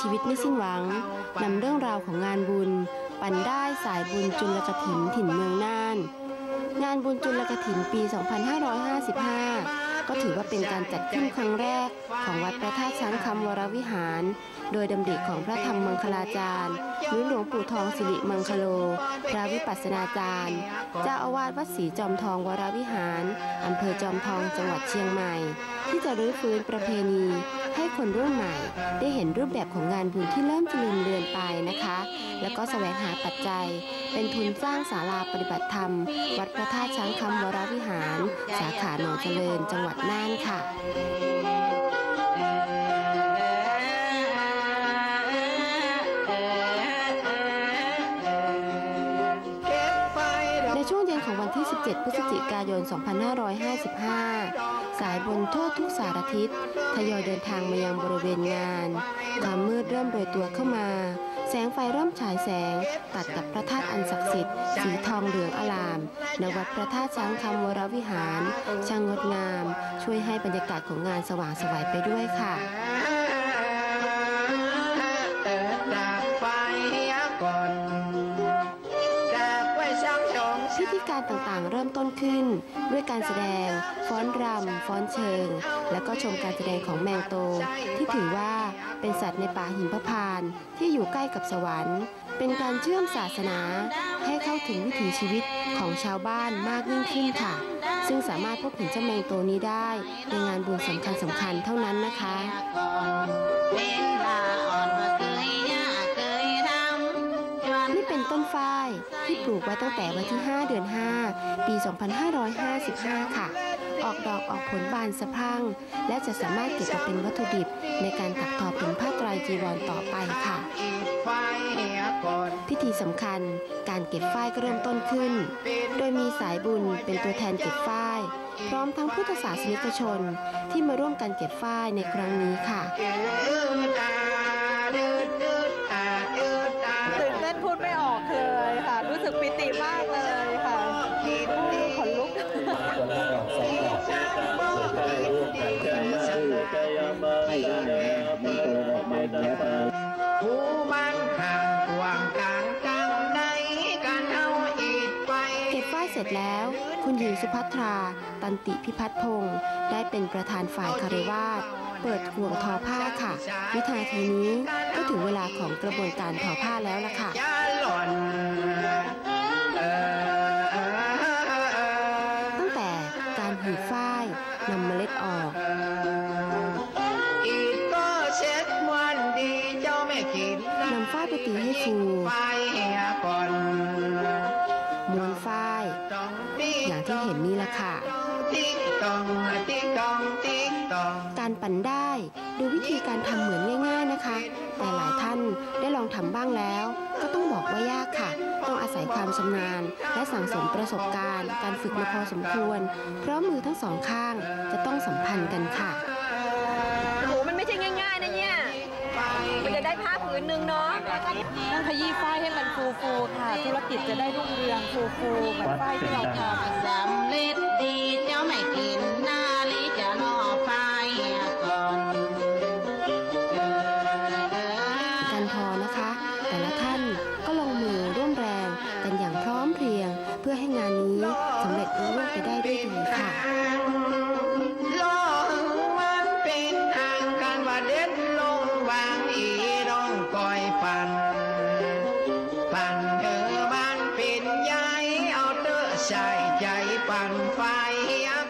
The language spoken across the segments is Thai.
ชีวิตไม่สิ้นหวังนำเรื่องราวของงานบุญ ปั่นได้สายบุญจุลกถินถิ่นเมืองน่าน งานบุญจุลกถินปี 2555 ก็ถือว่าเป็นการจัดขึ้นครั้งแรกของวัดพระธาตุช้างคำวรวิหาร โดยดำริของพระธรรมมังคลาจารย์หรือหลวงปู่ทองสิริมังคโล พระวิปัสสนาจารย์ เจ้าอาวาสวัดศรีจอมทองวรวิหารอำเภอจอมทองจังหวัดเชียงใหม่ ที่จะรื้อฟื้นประเพณี ให้คนรุ่นใหม่ ได้เห็นรูปแบบของงานบุญที่เริ่มจะลืมเลือนไปนะคะ แล้วก็แสวงหาปัจจัย เป็นทุนสร้างศาลาปฏิบัติธรรม วัดพระธาตุช้างคำวรวิหาร สาขาหนองเจริญจังหวัดน่านค่ะในช่วงเย็นของวันที่ 17 พฤศจิกายน 2555 สายบนทั่วทุกสารทิศทยอยเดินทางมายังบริเวณงาน ความมืดเริ่มโรยตัวเข้ามา แสงไฟเริ่มฉายแสง ตัดกับพระธาตุอันศักดิ์สิทธิ์ สีทองเหลืองอลามนวัดพระธาตุช้างคำวรวิหาร ช่างงดงาม ช่วยให้บรรยากาศของงานสว่างสวัยไปด้วยค่ะ พิธีการต่างๆ เริ่มต้นขึ้น ด้วยการแสดง ฟ้อนรำ ฟ้อนเชิง และก็ชมการแสดงของแมงโต ที่ถือว่าเป็นสัตว์ในป่าหิมพานต์ที่อยู่ใกล้กับสวรรค์ เป็นการเชื่อมศาสนา ให้เข้าถึงวิถีชีวิตของชาวบ้านมากยิ่งขึ้นค่ะ ซึ่งสามารถพบเห็นเจ้าแมงโตนี้ได้ ในงานบุญสำคัญสำคัญๆเท่านั้นนะคะ ฝ้ายที่ปลูกไว้ตั้งแต่วันที่ 5 เดือน 5 ปี 2555 ค่ะ ออกดอกออกผลบานสะพรั่งและจะสามารถเก็บมาเป็นวัตถุดิบในการถักทอเป็นผ้าไตรจีวรต่อไปค่ะ พิธีสำคัญการเก็บฝ้ายก็เริ่มต้นขึ้น โดยมีสายบุญเป็นตัวแทนเก็บฝ้าย พร้อมทั้งพุทธศาสนิกชนที่มาร่วมกันเก็บฝ้ายในครั้งนี้ค่ะ ร็จแล้ว คุณหญิงสุภัทรา ตันติพิพัฒน์พงศ์ได้เป็นประธานฝ่ายคารวาสเปิดห่วงทอผ้าค่ะ วินาทีนี้ก็ถึงเวลาของกระบวนการทอผ้าแล้วล่ะค่ะอย่าหล่อนเออเออเออตั้งแต่การหีบฝ้ายนำเมล็ดออกอีกก็เช็ดวันดีเจ้าไม่คิดนำฝ้ายไปตีให้ฟู ห็นนี่แหละค่ะติ๊กตองติ๊กตองติ๊กตองการปั่นได้ดูวิธีการทำเหมือนง่าย ๆนะคะ แต่หลายท่านได้ลองทำบ้างแล้ว ก็ต้องบอกว่ายากค่ะ ต้องอาศัยความชำนาญ และสั่งสมประสบการณ์ การฝึกมาพอสมควร เพราะมือทั้งสองข้างจะต้องสัมพันธ์กันค่ะ ผ้าผืนหนึ่งเนาะต้องขยี้ฝ้ายให้มันฟูๆค่ะ ธุรกิจจะได้รุ่งเรืองฟูๆเหมือนฝ้ายที่เราทำสำเร็จดี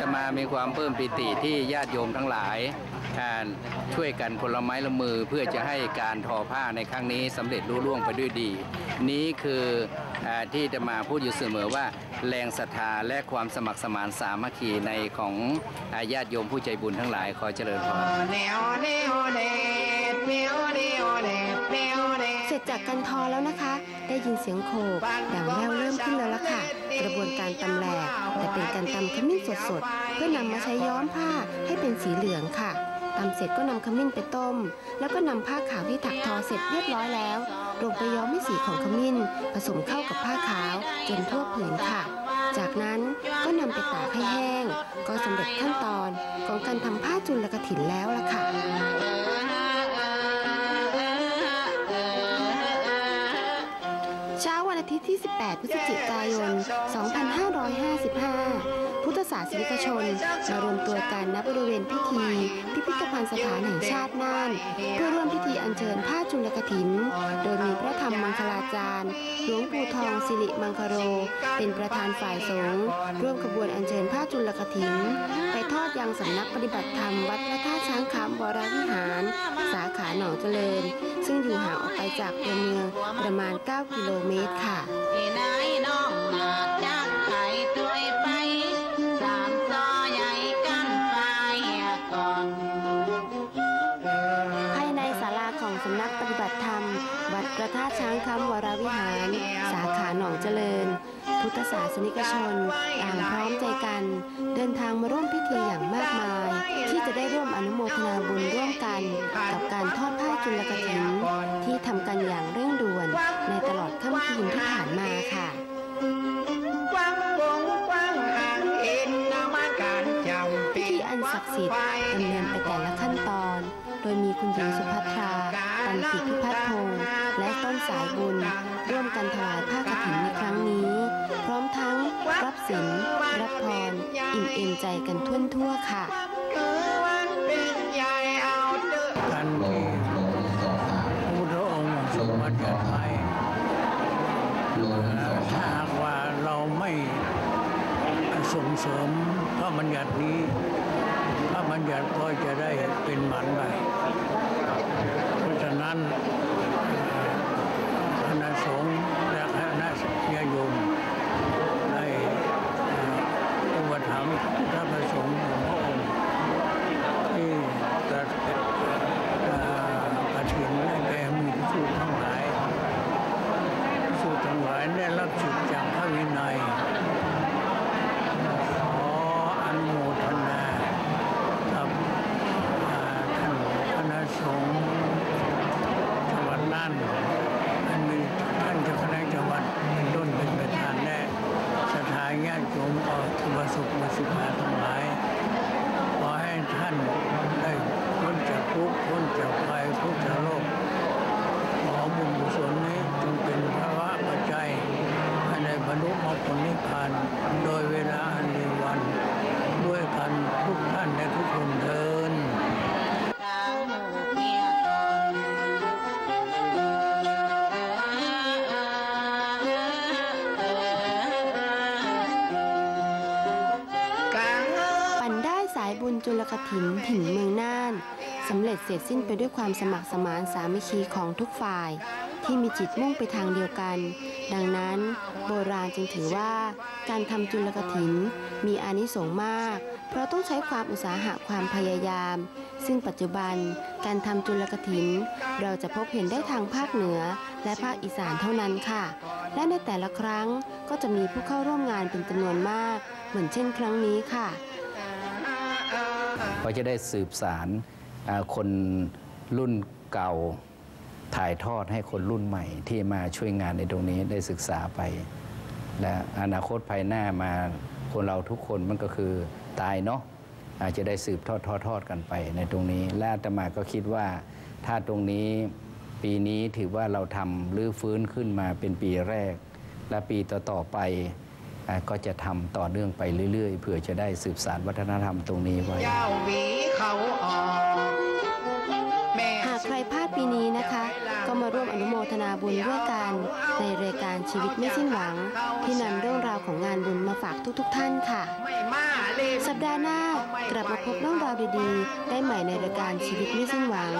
จะมามีความเพิ่มปิติที่ญาติโยมทั้งหลายอ่าช่วยกันคนละไม้ละมือเพื่อจะให้การทอผ้าในครั้งนี้สำเร็จรุ่ร่วงไปด้วยดี นี้คืออที่จะมาพูดอยู่เสมอว่า แรงศรัทธาและความสมัครสมานสามัคคีในของญาติโยมผู้ใจบุญทั้งหลายขอเจริญพรเสร็จจากการทอแล้วนะคะ ได้ยินเสียงโขกดังแววเริ่มขึ้นแล้วล่ะค่ะ กระบวนการตำแหลกแต่เป็นการตำขมิ้นสดๆ เพื่อนำมาใช้ย้อมผ้าให้เป็นสีเหลืองค่ะตำเสร็จก็นำขมิ้นไปต้ม แล้วก็นำผ้าขาวที่ถักทอเสร็จเรียบร้อยแล้วลงไปย้อมให้สีของขมิ้น ผสมเข้ากับผ้าขาวจนทั่วผืนค่ะ จากนั้นก็นำไปตากให้แห้ง ก็สำเร็จขั้นตอนของการทำผ้าจุลกระถินแล้วล่ะค่ะ ที่ 18 พฤศจิกายน 2555 ศาสนิกชนมารวมตัวกันณบริเวณพิธี พิพิธภัณฑ์สถานแห่งชาติน่าน เพื่อร่วมพิธีอัญเชิญผ้าจุลกถิน โดยมีพระธรรมมังคลาจารย์หลวงปู่ทองสิริมังคโร เป็นประธานฝ่ายสงฆ์ร่วมขบวนอัญเชิญผ้าจุลกถิน ไปทอดยังสำนักปฏิบัติธรรมวัดพระธาตุช้างคำวรวิหาร สาขาหนองเจริญ ซึ่งอยู่ห่างออกไปจากตัวเมืองประมาณ 9 กิโลเมตรค่ะ สำนักปฏิบัติธรรม วัดพระธาตุช้างคำวรวิหาร สาขาหนองเจริญ พุทธศาสนิกชนต่างพร้อมใจกัน เดินทางมาร่วมพิธีอย่างมากมาย ที่จะได้ร่วมอนุโมทนาบุญร่วมกัน กับการทอดผ้าจุลกถินที่ทำกันอย่างเร่งด่วน ในตลอดค่ำคืนที่ผ่านมาค่ะพิธีอันศักดิ์สิทธิ์ดำเนินไปแต่ละขั้นตอน โดยมีคุณหญิงสุภัทรา ตันติพิพัฒน์พงษ์และต้นสายบุญ ร่วมกันถวายผ้ากฐินในครั้งนี้ พร้อมทั้งรับศีลรับพร อิ่มเอมใจกันทั่วทั่วค่ะคือวันเป็นใหญ่เอาเด้อการที่พระพุทธองค์ทรงบัญญัติไว้ถ้าหากว่าเราไม่ส่งเสริมพระบัญญัตินี้ พระบัญญัติก็จะได้เป็นหมันไป ร ถินถิ่นเมืองน่านสำเร็จเสร็จสิ้นไปด้วยความสมัครสมานสามัคคีของทุกฝ่าย ที่มีจิตมุ่งไปทางเดียวกัน ดังนั้น โบราณจึงถือว่า การทำจุลกถิน มีอานิสงส์มาก เพราะต้องใช้ความอุตสาหะความพยายาม ซึ่งปัจจุบันการทำจุลกถิน เราจะพบเห็นได้ทางภาคเหนือ และภาคอีสานเท่านั้นค่ะ และในแต่ละครั้งก็จะมีผู้เข้าร่วมงานเป็นจำนวนมาก เหมือนเช่นครั้งนี้ค่ะ ก็จะได้สืบสารคนรุ่นเก่าถ่ายทอดให้คนรุ่นใหม่ที่มาช่วยงานในตรงนี้ได้ศึกษาไป และอนาคตภายหน้ามาคนเราทุกคนมันก็คือตายเนาะอาจจะได้สืบทอดทอดทอดกันไปในตรงนี้ และอาตมาก็คิดว่าถ้าตรงนี้ปีนี้ถือว่าเราทำรื้อฟื้นขึ้นมาเป็นปีแรก และปีต่อๆไป ก็จะทำต่อเนื่องไปเรื่อย ๆ เพื่อจะได้สืบสารวัฒนธรรมตรงนี้ไว้หากใครพลาดปีนี้นะคะ ก็มาร่วมอนุโมทนาบุญด้วยกันในรายการชีวิตไม่สิ้นหวัง ที่นำเรื่องราวของงานบุญมาฝากทุกๆทท่านค่ะ สัปดาห์หน้ากลับมาพบเรื่องราวดีๆ ได้ใหม่ในรายการชีวิตไม่สิ้นหวัง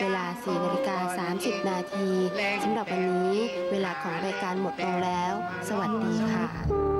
เวลา 4นาฬิกา30 นาทีสำหรับวันนี้ เวลาของรายการหมดลงแล้ว สวัสดีค่ะ